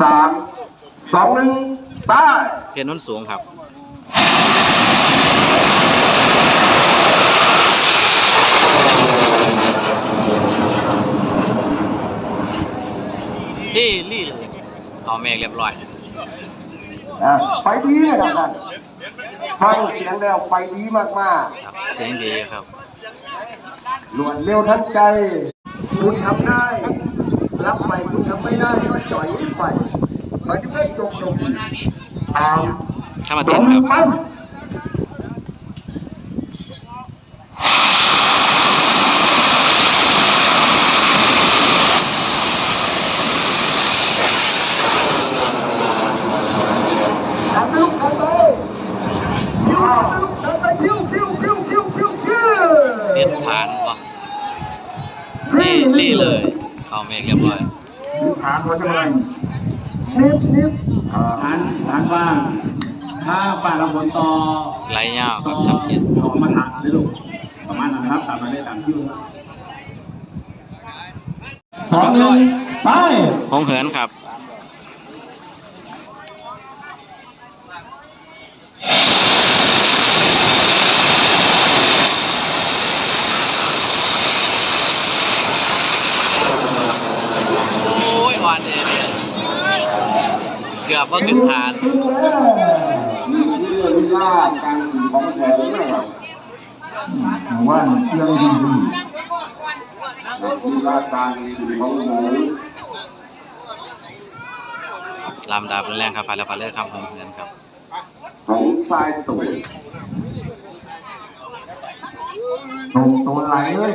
สามสองหนึ่งไปเพชรโน้นสูงครับที่ลี่เลยเอาเมฆเรียบร้อยอะไปดีนะครับท่านฟังเสียงแล้วไปดีมากครับเสียงดีครับๆรวดเร็วทันใจคุณทำได้ รับไปคุณทำไม่ได้ก็จ่อยไปขอจะเพิ่มจบจบตามข้ามาเต้นครับมันทำลูกทำไปคิวทำลูกทำไปคิวคิวคิวคิวคิวคิวเต้นฐานก็ลี่ลี่เลย เอาเมฆเรียบร้อยฐานหัวจะอะไรนิบนิบฐานฐานว่างถ้าฝ่าลำบนต่อไหลยาวคต่รัอบทำเทียนออกมาถักเลยลูกประมาณนั้นนะครับตามมาได้ตามคิวสองหนึ่งไปหงเหินครับ โอ้ยวันเดียวเนี่ย เกือบว่าขึ้นฐานนี่คือลีลาการของแถวเนี่ว่าเชื่องดีลีลาการขี่ของหมูลำดาบรุนแรงครับพาราพาเลอร์ครับหงเหินครับของทรายตุ๋ยตรงตัวไหลเลย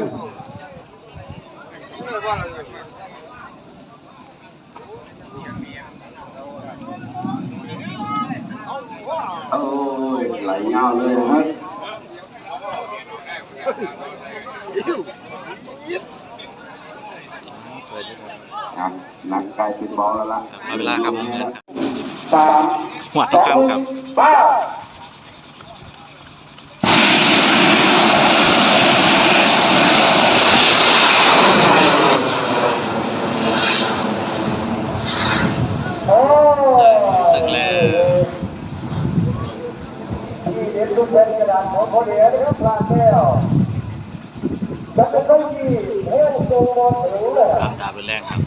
โอ้ยไหลยาวเลยนะครับ เปิดด้วยครับ ครับหนักไกลเป็นบอลแล้วล่ะ ครับมาเวลาครับหงเหินครับ สาม หัวทุกคำครับ ไป้า โ เด็ดลูกเป็นกระดาษของคนเดียวนะครับพลาดแล้วจะเป็นต้องที่เฮ้ยส่งบอลถึงเลยลำดาบรุนแรงครับ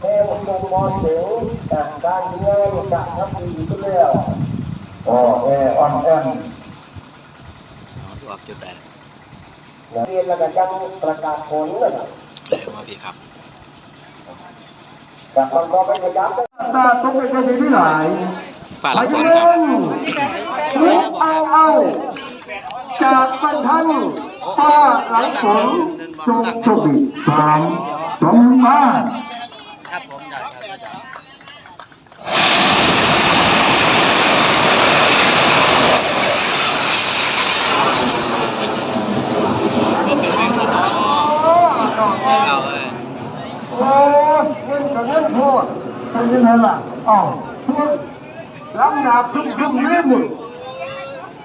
เฮ้ยส่งบอลถึงแต่การเงินจะทำดีขึ้นแล้วโอ้เอออ่อนแอนเอาดูออกจุดแตกเรียนแล้วก็ยังประกาศผลเลยนะแต่ว่าพี่ครับแต่คนก็ไม่ขยับทราบต้องไปกันที่ไหนฝ่าไปละคที่นเล่ครับน ลุกเอาเอาจากบรรทันฟ้าหลังฝนจงโชคดีสามสองมาเอาเลยโอ้เงินกับเงินโพดทำยังไงล่ะอ้าวลำดาบชุ่มชุ่มๆยืดหมุน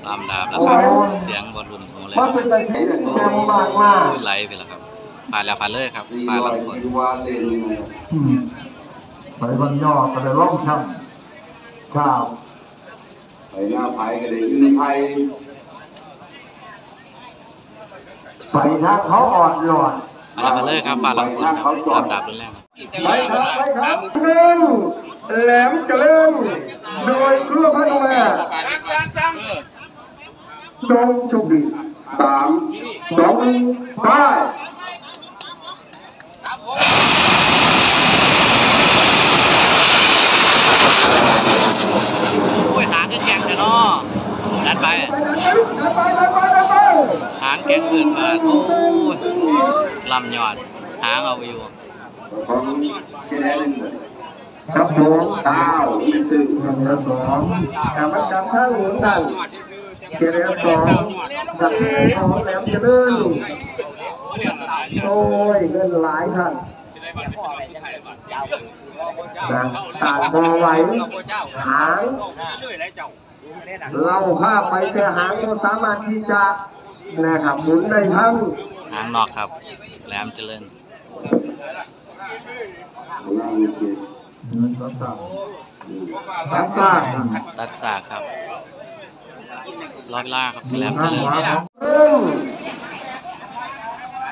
ลำดาบแล้วครับ เสียงบอลลุนของเลยมันเป็นแต่สีแจ่มมากมากไหลไปแล้วครับผ่านแล้วผ่านเลยครับผ่านหลังคนไปบนยอดก็ได้ร่องช่ำข้าวไปหน้าไผ่ก็ได้ยืนไผ่ไปทางเขาอ่อนหยอดผ่านแล้วผ่านเลยครับผ่านหลังคนครับลำดาบรุนแรงครับไปครับไปครับหนึ่งแหลมเจริญโดยครัวพันแม่ จงโชคดีสามสองหนึ่งไปโอ้ยหางก็แข็งเลยเนาะดันไปไปไปไปไปไปไปหางแข็งเกินไปโอ้ยลำยอดหางเอาไปอยู่ของแกนครับผมเก้าตึงหนึ่งและสองแต่มันจับข้างหมุนกัน เจริญสองจับสองแหลมเจริญโอ้ยเงินหลายท่านนะตาดบอไหวหางเราภาพไปแต่หางก็สามารถที่จะนะครับหมุนได้ทั้งหางนอกครับแหลมเจริญตัดกลางตัดสากครับ รอบล่าครับแหลมเจริญเอิ่ม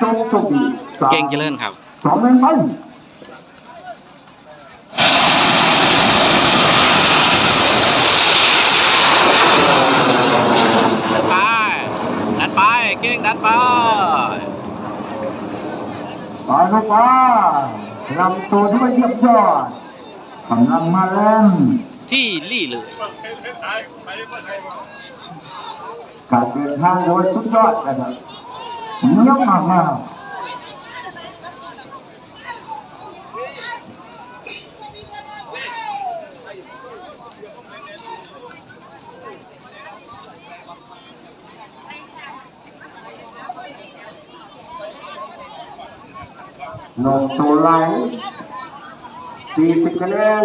จงโชคดีสามเก่งเจริญครับสองหนึ่งไปดันไปดันไปเก่งดันไปไปลูกไปลำตัวที่ว่าเยี่ยมยอดกำลังมาแล่นที่ลี่เลย การเดินทางโดยสุดยอดนะครับเยี่ยมมากมากลงตัวไหล40คะแนน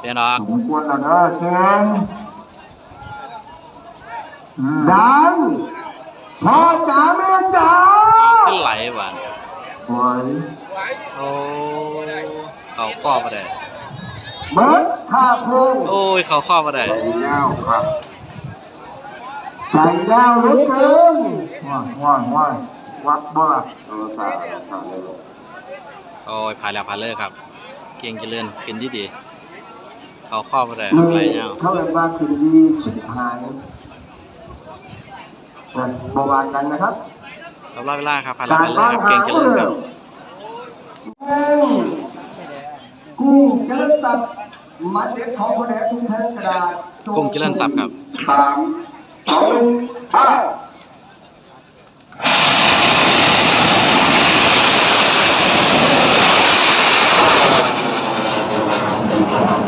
เปลี่ยนออกสมควรแล้วนะแกนดังพ่อจ๋าแม่จ๋าขึ้นไหลหวานโอ้ยโอ้เขาข้อมาได้เบิร์ดท่าโค้งโอ้ยเขาข้อมาได้ไปเงาครับใจยาวเหลือเกินว่างว่างว่างวัดบ่ล่ะโทรศัพท์ทำเลยโอ้ยผ่านแล้วผ่านเลยครับ เก่งเจริญเป็นที่ดี เขาข้อมาได้นี่ไหลเงาเขาเลยว่าคือดีชิบหายนะประวัติกันนะครับรอบรอบเวลาครับผ่านแล้วการผ่านเลยบ้านครับหาเก่งเจริญครับกุ้งเจริญสับมัดเด็ดของคนแหนกุ้งแทนกระดาษกุ้งเจริญทรัพย์ครับสามสองหนึ่งห้า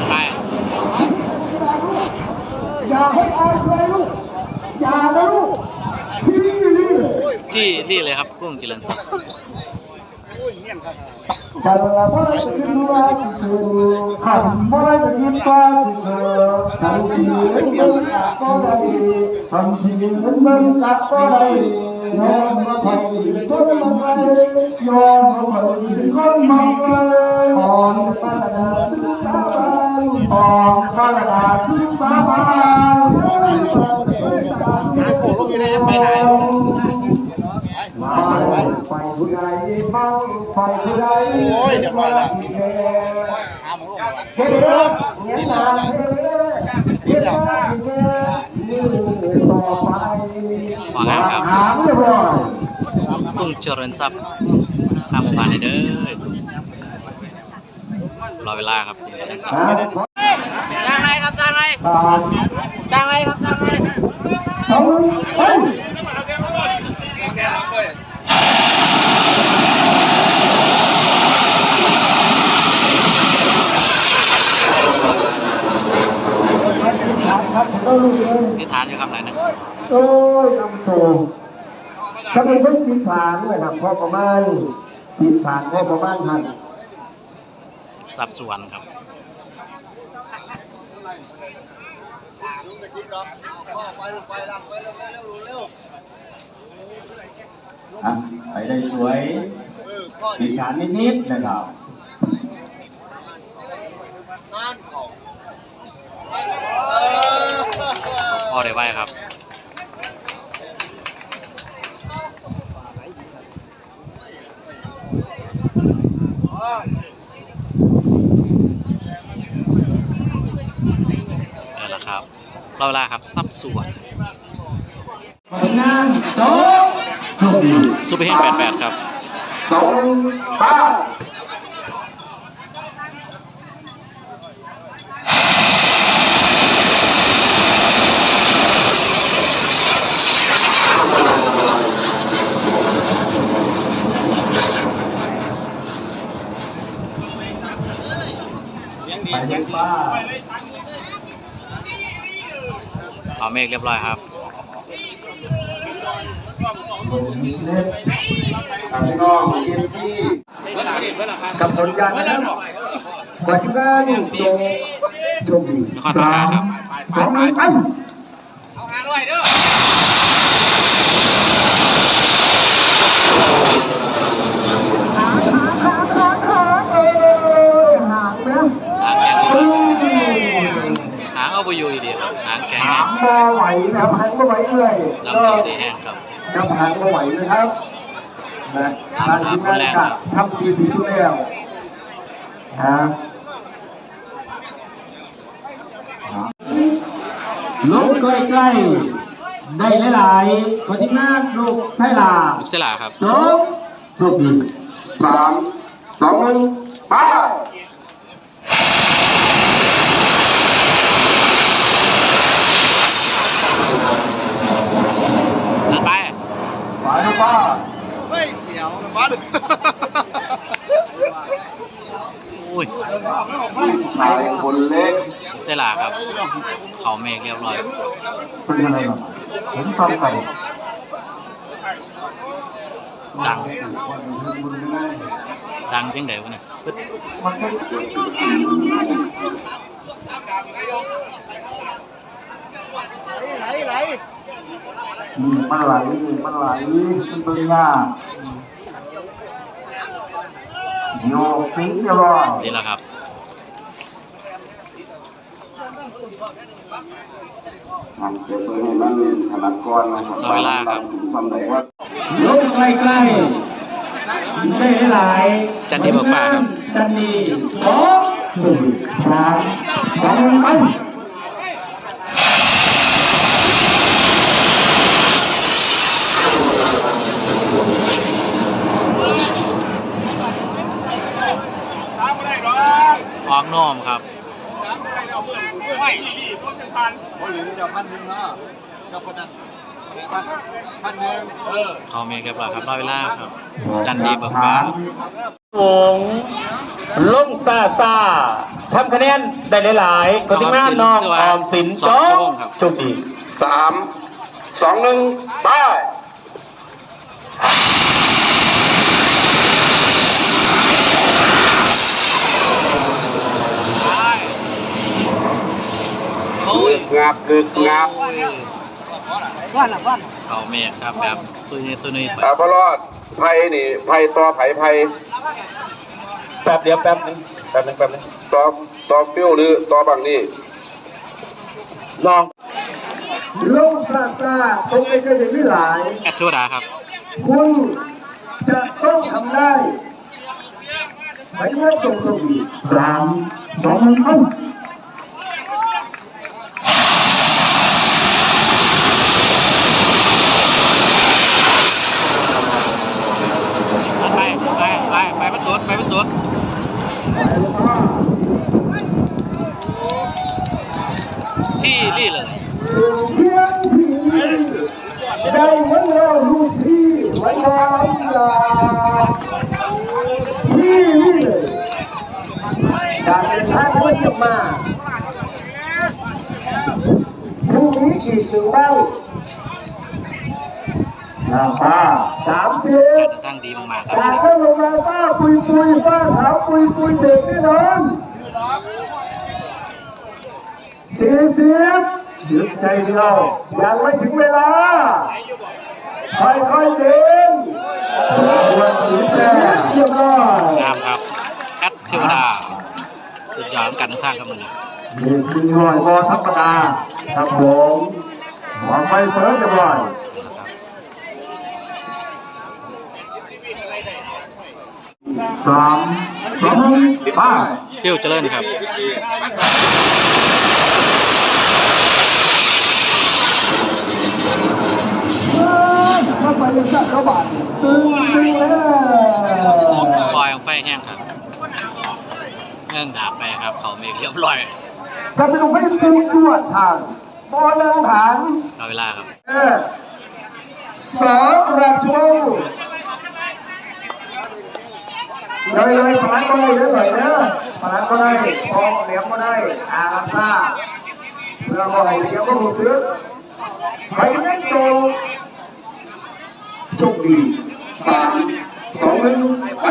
ไป อย่าให้อายใครลูก อย่านะลูก พี่ลี่ ที่นี่เลยครับกุ้งเจริญทรัพย์ฉันละว่าจะขึ้นว่าจะขึ้นคำว่าจะคิดว่าจะเธอทำทีเหมือนมึงจับก็ได้ทำทีเหมือนมึงจับก็ได้ยอมมาไทยคนมาไทยยอมมาไทยคนมาไทยอ่อนตาดาขึ้นฟ้าบานอ่อนตาดาขึ้นฟ้าบานโอ้ลงอยู่ในไปไหน ไฟผู้ใดบ้างไฟผู้ใดโอ้ยเดี๋ยวมาละเฮ้ยเด้อเงี้ยนาเฮ้ยเด้อเยเด้อนี่ต่อไปวางงามครับหางเรียบร้อยกุ้งเจริญทรัพย์ทางหมู่บ้าเด้อรอเวลาครับเก่งเจริญทรัพย์จ้างไรครับจ้างไรสามจ้างไรครับจ้างไรสองไปครับก็ลูกเอง ที่ทานอยู่ครับไหนนะโอ้ยลำตัวถ้าเป็นเพิ่งติดฐานนะครับพอประมาณติดฐานพอประมาณทันทรัพย์สุวรรณครับ อะไปได้สวยติดฐานนิดๆนะครับพ่อได้ไว้ครับนี่แหละครับ เราเวลาครับ ซับส่วนผลงานโต๊ะโชคดี ซูเปอร์เฮง88ครับสองหนึ่งห้าไปได้ป้าเอาเมฆเรียบร้อยครับ ผมมีเล็กกับน้องเอ็มซีกับผลยานนะครับผลงานโงโงดีสามสองหนึ่งไปเอาหาด้วยเด้อ หางเอาไปอยู่อีก หางบ่ไหวนะครับหางบ่ไหวเอื้อยลำตัวดีแห้งครับครับหางบ่ไหวนะครับนะทางทีมงานก็ทำดีที่สุดแล้วนะลงใกล้ๆได้หลายๆคนที่งานลูกใช่ล่ะลูกเสยหลาครับ จบ โชคดีสามสองหนึ่งไป ตัดไป ไหวนะป้าอุ้ยชายคนเล็กลูกเสยหลาครับ เขาเมฆเรียบร้อย เป็นอะไรบ้างเห็นฟังไปดัง ดังเพียงใดวะเนี่ยปึ๊ด มันเป็นมีมันไหลมีมันไหลมันเป็นยากโยกฟิ้งเรียบร้อยนี่แหละครับทำเก็บตัวให้มันถนัดก้อนนะครับเอาเวลาครับซ้ำใดว่าลงใกล้ๆได้หลายจันดีบอกป่าครับจันดีสองสามสองไป ออกโนมครับเขาเมฆเรียบร้อยครับรอเวลาครับ จันดีบอกป่าวงลงซาซาทำคะแนนได้หลายๆคนที่งานน้องออมสินจบโชคดีสามสองหนึ่งไป โอ้ยงับกึกงับเขาเมฆครับแบบตัวนี้ตัวนี้ไปอาพรอดไพ่นี่ไพ่ต่อไผ่ไพ่แป๊บเดียวแป๊บนึงแป๊บนึงแป๊บนึงต่อต่อฟิวหรือต่อบังนี่ลองลงซาซาตรงไปก็จะไม่หลายแอดเทวดาครับ คุณจะต้องทำได้ไหมว่าตรงตรงนี้สามสองหนึ่งไป ไปไปไปไปมันสดไปมันสดที่นี่เลย เพียงที่ได้เหมือนเราลูกพี่ไว้วางยาที่นี่เลยการเป็นท่านว่าจะมาพรุ่งนี้ขี่ถึงบ้างป้าสามสิบ ทางดีมากๆค จา รับ กนั้นลงมาฟ้าปุยปุยฟ้าขาวปุยปุยเด็กแน่นอนสี่สิบหยุดใจเดี ยวยังไม่ถึงเวลาค่อยๆเดินวันถึงแค่เรียบร้อยงามครับแอดเทวดา สุดยอดของกันทั้งทางครับมันเด็กสี่ร้อยบอธรรมดาครับผมหวังไปเพิ่มเรียบร้อยสามสองป้าเที่ยวเจริญครับ ถ้าไปยังจัดกระบาดตึงตึงแล้วปล่อยของไฟแห้งครับเงื่องดาบไปครับ เขาเมฆเรียบร้อยจะเป็นไปปูจวดทางบอลังฐานรอเวลาครับเออสองระชงเลยเลยผ่านก็ได้เลยหน่อยนะผ่านก็ได้พอเหลี่ยมก็ได้อารักษาเพื่อบ่ให้เสียก็รู้สึกไปนั่นโตโชคดีสามสองหนึ่งไป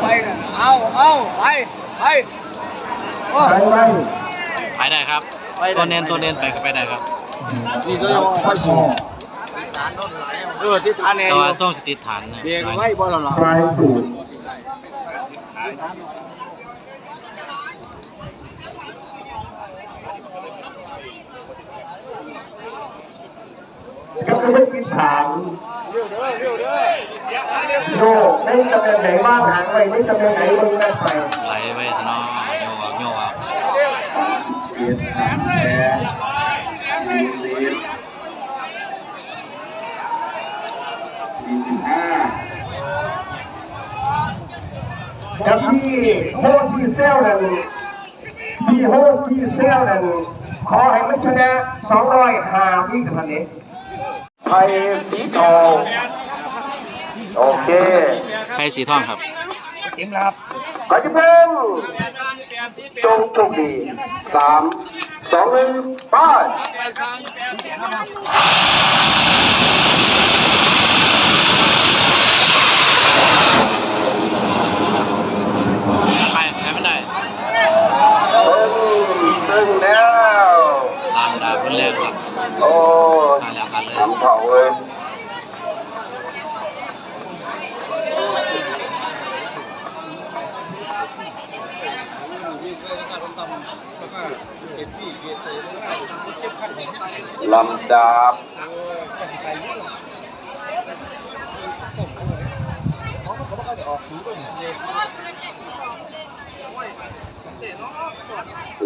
ไปไปไปได้ครับ ตัวเน้นตัวเน้นไปก็ไปได้ครับ นี่ก็ยังไปสู่เออที่ฐานแน่แต่ว่าส่งสติดฐานนะเด็กไว้บ่หรอใครถูก ก็ไม่ได้กินถามโยกในตำแหน่งไหนว่างหางไว้ในตำแหน่งไหนมึงได้ไปไหลไปทะเนอโยกเอาโยกเอาเกียรติสามแปดสี่สิบสี่สิบห้า กับที่โฮดที่เซลนั่นที่โฮดที่เซลนั่นขอให้มันชนะ205ที่คันนี้ไทยสีทองโอเคไพ่สีทองครับขอจะเพิ่งจงโชคดีสามสองหนึ่งไปไปไปไม่ได้ ตึงตึงแล้ว ลามดาบรุนแรงครับ โอ้ยทำเผาเลยลำดาบ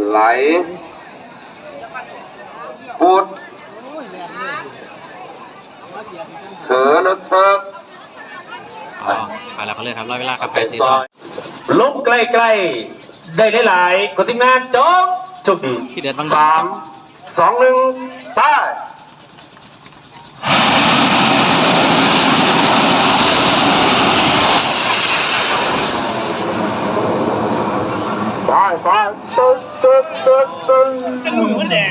ไหลปุด เถอนะเถิกอ๋อไปแล้วผ่านเลยครับร้อยเวลาครับไพ่สีทองลงใกล้ๆ ได้หลายๆคนทีมงานจงโชคดีที่เด็ดบางสามสองหนึ่งไปไปไปตึ๊ดตึ๊ดตึ๊ดตึ๊ด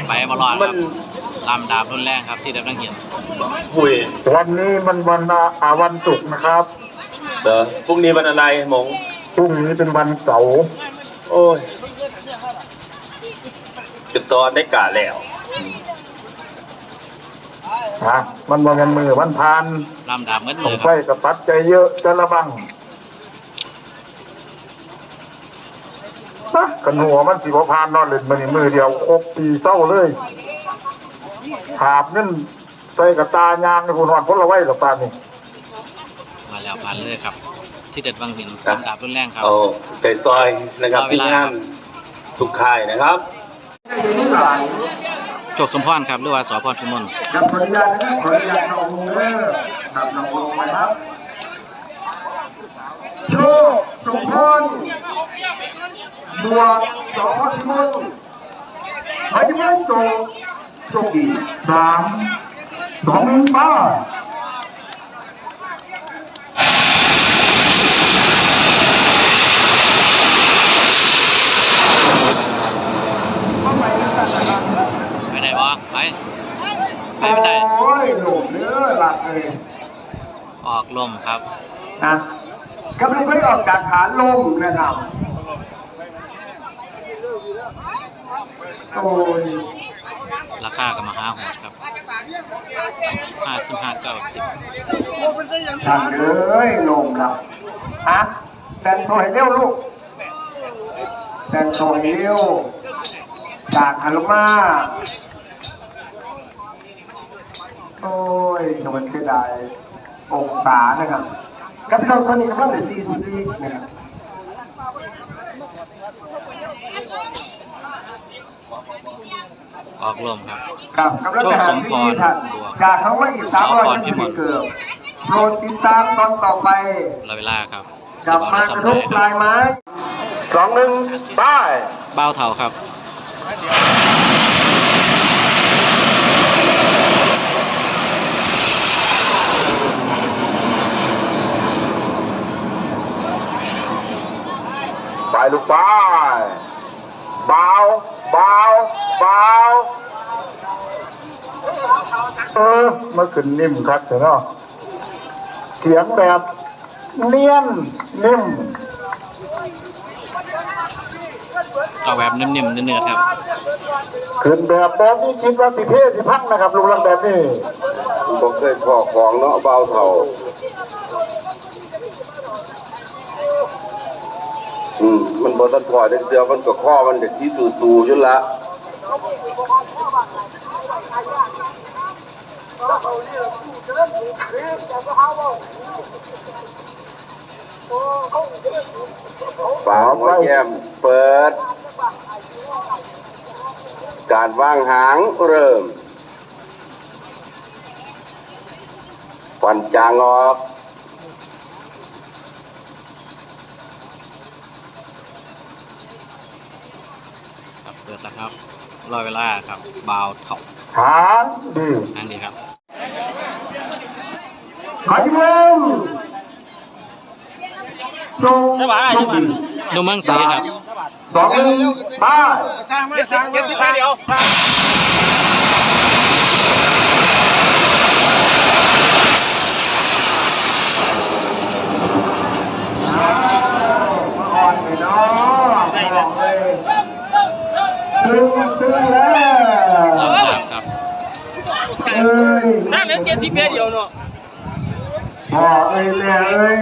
ไปบอลลอดคมัรันบ ลามดาบรุนแรงครับที่เด็ดบางเหียนหุยวันนี้มันวันอาวันศุกร์นะครับเด้อพรุ่งนี้วันอะไรหมงพรุ่งนี้เป็นวันเสาร์โอ้ยจุดตอนได้กาแล้วฮะมันวันกันมือวันพานลามดาบเงินต้เลองยคใช้รับกับปัดใจเยอะจะระวังนะกันหัวมันสิบพานนอนเล่นมันมือเดียวครบปีเศร้าเลย หาบเงินใส่กับตายางในผู้นอนพ้นละไว้หรอปานนี่มาแล้วผ่านเลยครับ ที่เด็ดบางเหียนลามดาบรุนแรงครับ เอาใจซอยนะครับรอเวทีมลางานทุกค่ายนะครับโชคสมพรครับหรือว่าสอพรพิมลกับขออนุญาตขออนุญาตลงเด้อครับลงลงไปครับ โชคสมพรบวกสองพันทิมนพายุมันโจ โชคดีสามสองหนึ่งป้าไปได้บ่ไปไปไม่ได้โอ้ยหลุดเนื้อหลักเลยออกลมครับนะกำลังไปออกจากฐานลมนะครับโอ้ย ราคากับมหาโหดครับห้าสิบห้าเก้าสิบท่านเอ้ยลงครับฮะแต่งตัวให้เร็วลูกแต่งตัวให้เร็วจากฮารุมาโอ้ยกำลังเสียดายองศานะครับกับพี่น้องตอนนี้ท่านได้40ลีกนะครับ ออกลมครับ ครับกำลังจะหาซีรีส์ท่านจากคำว่าอีก300นาทีเกือบโปรดติดตามตอนต่อไปเราเวลาครับกลับมากสิระบทเอาบได้ปสำลาเร็ยจไม้สองหนึ่งป้ายเบ้าเท่าครับไปลูกป้ายเบาเบาเบาเออมาขึ้นนิ่มครับเนาะเสียงแบบเนียนนิ่มเอาแบบนิ่มๆเนื้อๆครับ ขึ้นแบบแบบนี้คิดว่าสิเทสิพักนะครับลุงลังแบบนี้บ่เคยพอของเนาะเบาเท่าอืมมันบ่ทันพอจักเทื่อมันก็ข้อมันเด็กที่สู่ๆอยู่ละ ฝาหัวแย้มเปิด การวางหางเริ่มควันจางออกครับเปิดแล้วครับ รอเวลาครับบาวเถ่าหางดีนั่นดีครับขอที่มึงจงโชคดีดูเมืองสีครับสองหนึ่งไปสร้างไม่สร้างไม่สร้างเดียวอ่อนไปเนาะบอกเลย ตึงแล้วรอบครับครับเอ้ยสร้างเหลือเจ็ดสิบเดียวเนาะพ่อเอ้ยแม่เอ้ย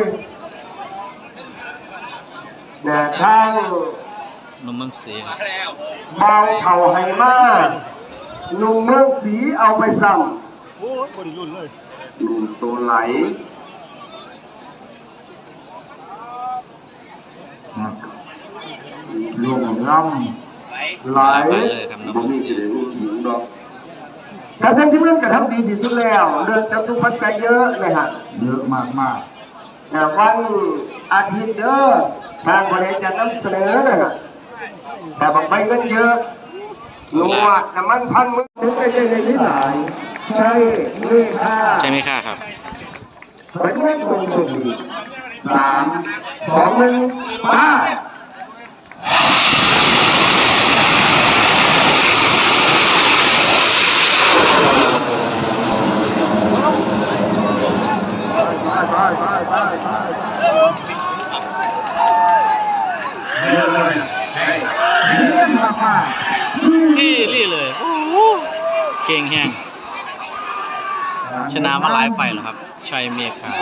แด่ทางดูเมืองสีครับเบาเข่าให้มากลุงเมืองสีเอาไปสั่งโอ้ยบริรุ่นเลยลุงตัวไหลลุงล่ำ หลไปเลยครับน้องบ่เมืองมีสีสิได้รู้ถึงดอกการทำที่เรื่องกระทำดีที่สุดแล้วเรื่องจำตุปัจจัยเยอะเลยฮะเยอะมากมากๆแต่วันอาทิตย์เด้อทางบริษัทจะนำเสนอเลยฮะแต่บอกไปเงินเยอะนวดน้ำมันพันมือถึงไปได้ในหลายใช่เลยค่ะใช่ไหมค่ะครับเป็นเรื่องตรงจุดนี้สามสองหนึ่งไป้าเยี่ยมมากมาก ที่รี่เลยโอ้โหเก่งแห้งชนะมาหลายไฟแล้วครับ ชัยเมฆครับ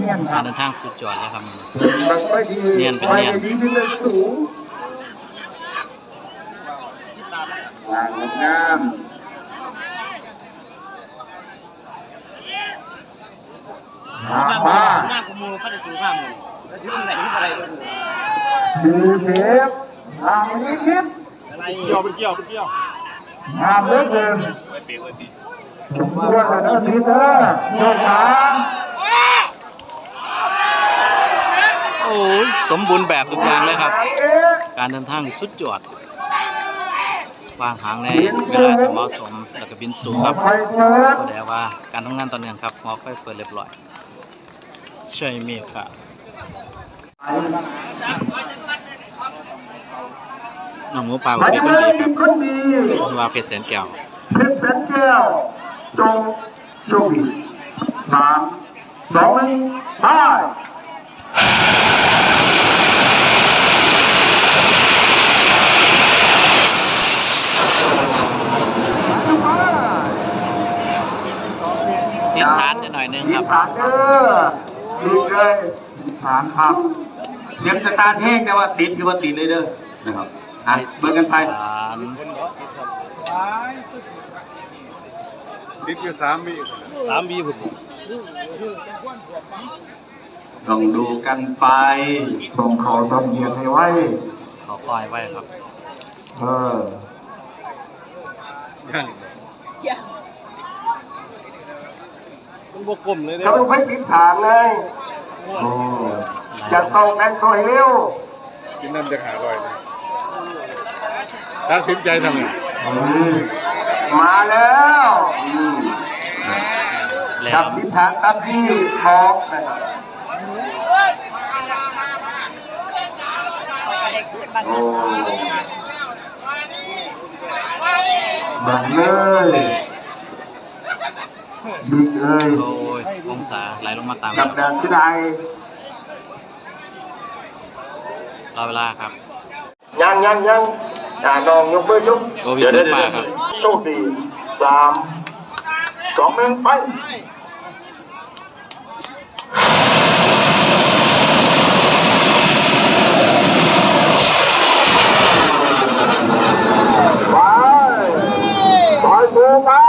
เยี่ยมคการัรบเดินทางสุดยอดเลยครับมันก็ดีเนียนเป็นเนียนไฟดีขึ้นเลยสูงวางงามมามาหน้าขโมยพัดจูข้ามเลยแล้วที่มันไหนที่อะไรเลยถือเทปทางนี้คิดอะไรเกี่ยวเป็นเกี่ยวเป็นเกี่ยวงามเหลือเกิน สมควรกับนาทีเด้อโยกขางโอ้ยสมบูรณ์แบบทุกอย่างเลยครับ การเดินทางสุดยอดวางหางในเวลาที่เหมาะสมแล้วก็บินสูงครับไฟเปิดก็ได้ว่าการทำงานต่อเนื่องครับหอค่อยเปิดเรียบร้อยชัยมฆครับน้องหมูป่าวันนี้คนดีครับมีคนดีว่าเพชรแสนแก้วเพชรแสนแก้ว จงโชคดีสามสองหนึ่งไปทิศทานนิดหน่อยนึงยิครับบผ่านเด้อดีเลยยิบผ่านครับเสียงสตาร์ทแห้งแต่ว่าติดคือว่าติดเลยเด้อนะครับอะเบิ่งกันไปฐาน ติดอยู่สามบีสามบีผมต้องดูกันไปตรงเขาต้องเหยียดให้ไว้ขอคอยไว้ครับ เออมันบวกกลมเลยเนี่ยจะต้องไปติดฐานไงโอ้จะต้องแต่งตัวให้เร็วกินน้ำจะหาลอยนะตัดสินใจทำไงอืมมาแล้วอืม แล้จัวบทิศทางตามที่บอกนะครับโอ้บังเลยบิ๊กเลยโอ้ยองศาไหลลงมาตามจับแดดสิได้รอเวลาครับ ยังยังยังอ่าน้องยกมือยก โกวิดเปิดฟ้าครับ โชคดีสาม สองหนึ่งไปไปไปถูกมา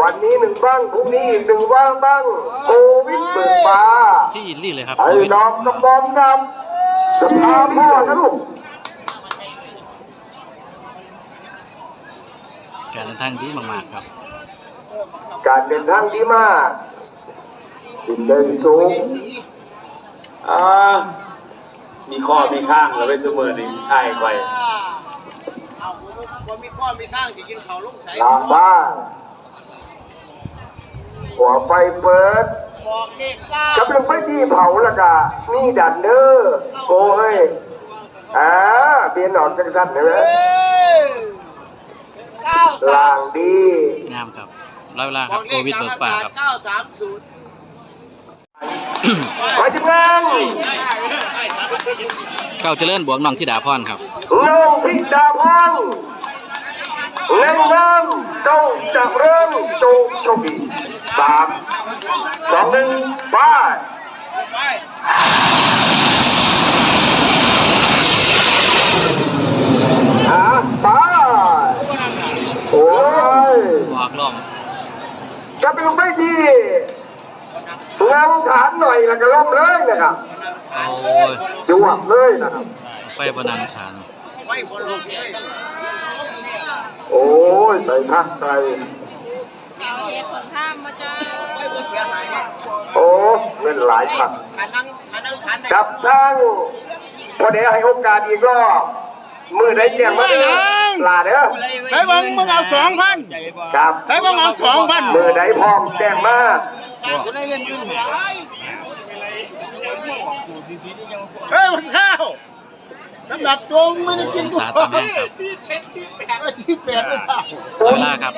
วันนี้หนึ่งบ้างพรุ่งนี้อีกหนึ่งบ้างบ้างโควิดเบิกมาที่อินลี่เลยครับไอ้ดอกกระบอมดำจะพาพ่อนะลูก การเดินทางดีมากๆครับ การเดินทางดีมากจิตใจสูงอ่ามีข้อมีข้างแล้วไปเสมอนี่ใช่ไปเอาผมมีข้อมีข้างที่กินเขาวลุงใส่หลังบ้านหัวไฟเปิดบอกเลขเก้ากำลังไฟที่เผาและกะมีดันเดอร์โอ้ยอ่าเบียนออกจังสันเห็นไหม เอ้ยเก้าสาล่ามงดีงามครับร้อยเวลาบครัอบกเลโคขวิดทางเบิกอาฟ้ากาศครับ เก้าสามศูนย์ไปทีมงานเก้าเจริญบวกน้องที่ดาพรครับลงพิดาพังเล่นน้ำจงจะเริ่มจงโชคดีสามสองหนึ่งไป ไป หาไปโอ้ย บอกล่อง จะเป็นไม่ดีงามฐาน หน่อยแล้วก็ล้มเลยนะครับโอ้ยจวบเลยนะครับไปบนันฐานไม่บนลงเลยโอ้ยใส่ทักใส่ไม่บนเสียหายเนี่ยโอ้เงินหลายพันขานั่งขานั่งฐานได้กับทั้งพอเดี๋ยวให้โอกาสอีกรอบ มือได้เจียงมาเด้อลาเด้อใช้บังมึงเอาสองพันครับใช้บังเอาสองพันมือได้พร้อมแจ้งมาจะได้เล่นยืนเฮ้ยมันข้าวสำหรับจงไม่ได้กินสาตามแห้งครับที่แปดหรือเปล่าร้อยเวลาครับ